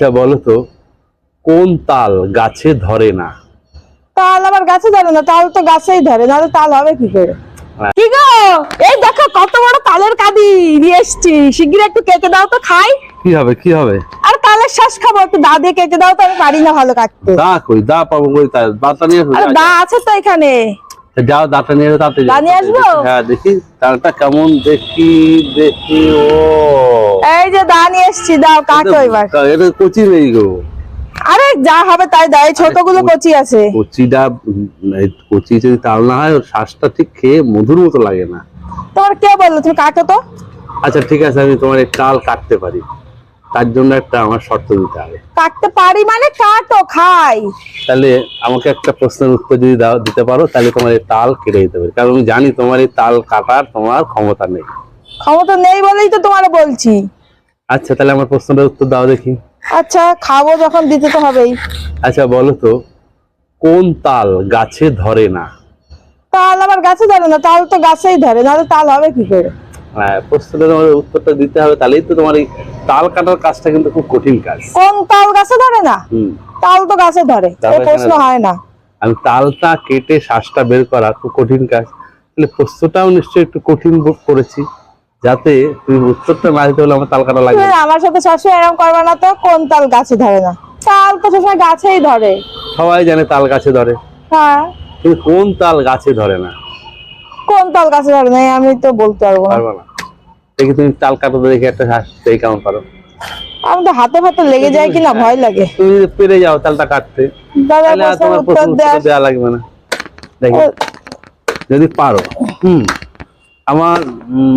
আচ্ছা বলো তো কোন তাল গাছে ধরে না? তাল আবার গাছে ধরে না তাল তো গাছেই ধরে নাহলে তাল হবে কি করে? হ্যাঁ। কি গো? এই দেখো কত বড় তালের কাদি নিয়ে এসছি। শিগগির একটু কেটে দাও তো খাই। কি হবে কি হবে? আর তালের শ্বাস খাব একটু দা দিয়ে কেটে দাও তো আমি পারি না ভালো কাটতে। দা কই দা পাবো কই তা দাঁতা নিয়ে আরে দা আছে তো এখানে। যাও। যাও নিয়ে যাও, নিয়ে। আসব? হ্যাঁ দেখি তালটা কেমন দেখি দেখি ও এই যে দা নিয়ে এসছি দাও কাটো এবার এটা- কচি নেই গো আরে যা হবে তাই দাও এই ছোটগুলো কচি আছে কচিটা কচি যদি তাল না হয় ওর শ্বাসটা ঠিক খেয়ে মধুর মতো লাগে না তোমার কে বলল তুমি কাটো তো আচ্ছা ঠিক আছে আমি তোমার এই তাল কাটতে পারি তার জন্য একটা আমার শর্ত দিতে হবে। কাটতে পারি মানে কাটো খাই। তাহলে আমাকে একটা প্রশ্নের উত্তর যদি দাও দিতে পারো তাহলে তোমার এই তাল কেটে দিতে পারি কারণ আমি জানি তোমার এই তাল কাটার তোমার ক্ষমতা নেই। ক্ষমতা নেই বলেই তো তোমার বলছি। আচ্ছা তাহলে আমার প্রশ্নটার উত্তর দাও দেখি। আচ্ছা খাব যখন দিতে তো হবেই। আচ্ছা বলো তো কোন তাল গাছে ধরে না? তাল আবার গাছে ধরে না তাল তো গাছেই ধরে নাহলে তাল হবে কি করে? হ্যাঁ প্রশ্নটা তোমার উত্তরটা দিতে হবে তাহলেই তো তোমার এই তাল কাটার কাজটা কিন্তু খুব কঠিন কাজ। কোন তাল গাছে ধরে না? তাল তো গাছে ধরে এই প্রশ্ন হয় না। আমি তালটা কেটে শ্বাসটা বের করা খুব কঠিন কাজ। তাহলে প্রশ্নটাও নিশ্চয়ই একটু কঠিন বোধ করেছি যাতে তুমি উত্তরটা না দিতে হলে আমার তাল কাটা লাগবে। আমার সাথে সবসময় এরকম করবে না তো কোন তাল গাছে ধরে না? তাল তো সবসময় গাছেই ধরে। সবাই জানে তাল গাছে ধরে। হ্যাঁ। কিন্তু কোন তাল গাছে ধরে না? কোন তাল গাছে ধরে না আমি তো বলতে পারব না। দেখি তুমি তাল কাটাতে দেখি একটা শ্বাস সেই কেমন পারো। আমি তো হাতে ফাতে লেগে যায় কিনা ভয় লাগে। তুমি যদি পেরে যাও তালটা কাটতে দাদা তোমার প্রশ্ন দেওয়া লাগবে না। দেখি। যদি পারো। হুম। আমার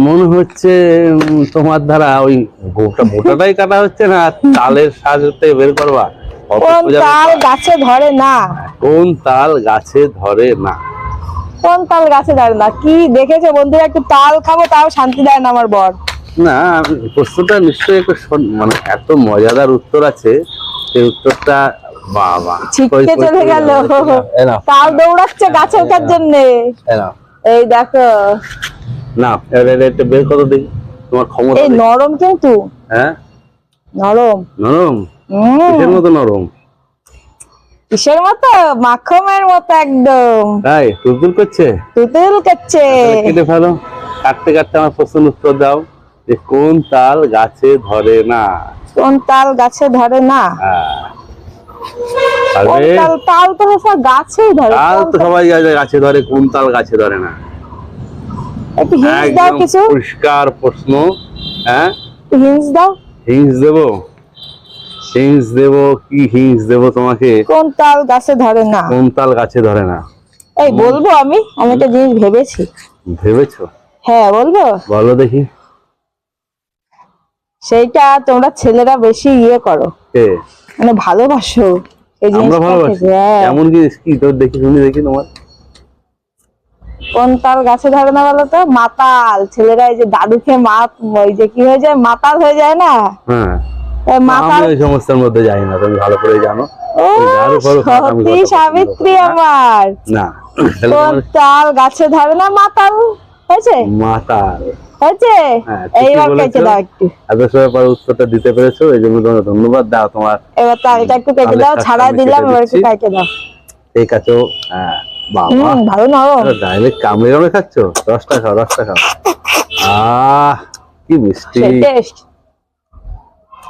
মনে হচ্ছে তোমার দ্বারা ওই গোটা মোটাটাই কাটা হচ্ছে না তালের সাজতে বের করবা। কোন তাল গাছে ধরে না। কোন তাল গাছে ধরে না। কোন তাল গাছে ধরে না। কি দেখেছে বন্ধুরা? একটু তাল খাব তাও শান্তি দেয় না আমার বর। না প্রশ্নটা নিশ্চয়ই একটু মানে এত মজাদার উত্তর আছে সেই উত্তরটা বাবা। ছিটকে চলে গেল। তাল দৌড়াচ্ছে গাছে ওঠার জন্য। এই দেখো। না এটা বের করো দেখি তোমার ক্ষমতা এই নরম কিন্তু। হ্যাঁ? নরম। নরম? কিসের মতো নরম? কিসের মতো? মাখমের মতো একদম। তাই তুলতুল করছে? তুতুল করছে। কেটে ফেলো। কাটতে কাটতে আমার প্রশ্নের উত্তর দাও যে কোন তাল গাছে ধরে না? কোন তাল গাছে ধরে না? হ্যাঁ। তাল তাল তো সব গাছেই ধরে। তাল তো সবাই গাছে ধরে কোন তাল গাছে ধরে না। হিংস দাও কিছু। প্রশ্ন হ্যাঁ? হিংস দাও। হিংস দেবো? হিংস দেবো কি হিংস দেবো তোমাকে? কোন তাল গাছে ধরে না? কোন তাল গাছে ধরে না? এই বলব আমি আমি একটা জিনিস ভেবেছি। ভেবেছো? হ্যাঁ বলব। বলো দেখি। সেইটা তোমরা ছেলেরা বেশি ইয়ে করো। মানে ভালোবাসো এই আমরা জিনিসটা ভালোবাসি? হ্যাঁ। এমন জিনিস? কি? তোর দেখি শুনি দেখি তোমার। কোন তাল গাছে ধরে না বলো তো? মাতাল। ছেলেরা এই যে দাদু খেয়ে মাত ওই যে কি হয়ে যায়? মাতাল হয়ে যায় না? হ্যাঁ। আমি সমস্যার মধ্যে যাই না তুমি ভালো করে জানো সাবিত্রী হ্যাঁ? আমার। না তাহলে কোন তোমার তাল গাছে ধরে না মাতাল হয়েছে? মাতাল। হয়েছে? হ্যাঁ, এইবার কেটে দাও একটু। এত সময় পর উত্তরটা দিতে পেরেছ এই জন্য তোমার ধন্যবাদ। দাও তোমার। এবার তালটা একটু কেটে দাও কাজটা ছাড়াই আমি দিলাম এবার একটু কেটে দাও। ঠিক আছে হ্যাঁ বাবা। ভালো ডাইরেক্ট কামড়ে কামড়ে খাচ্ছ? রসটা খাও রসটা খাও। আহ কি মিষ্টি। টেস্ট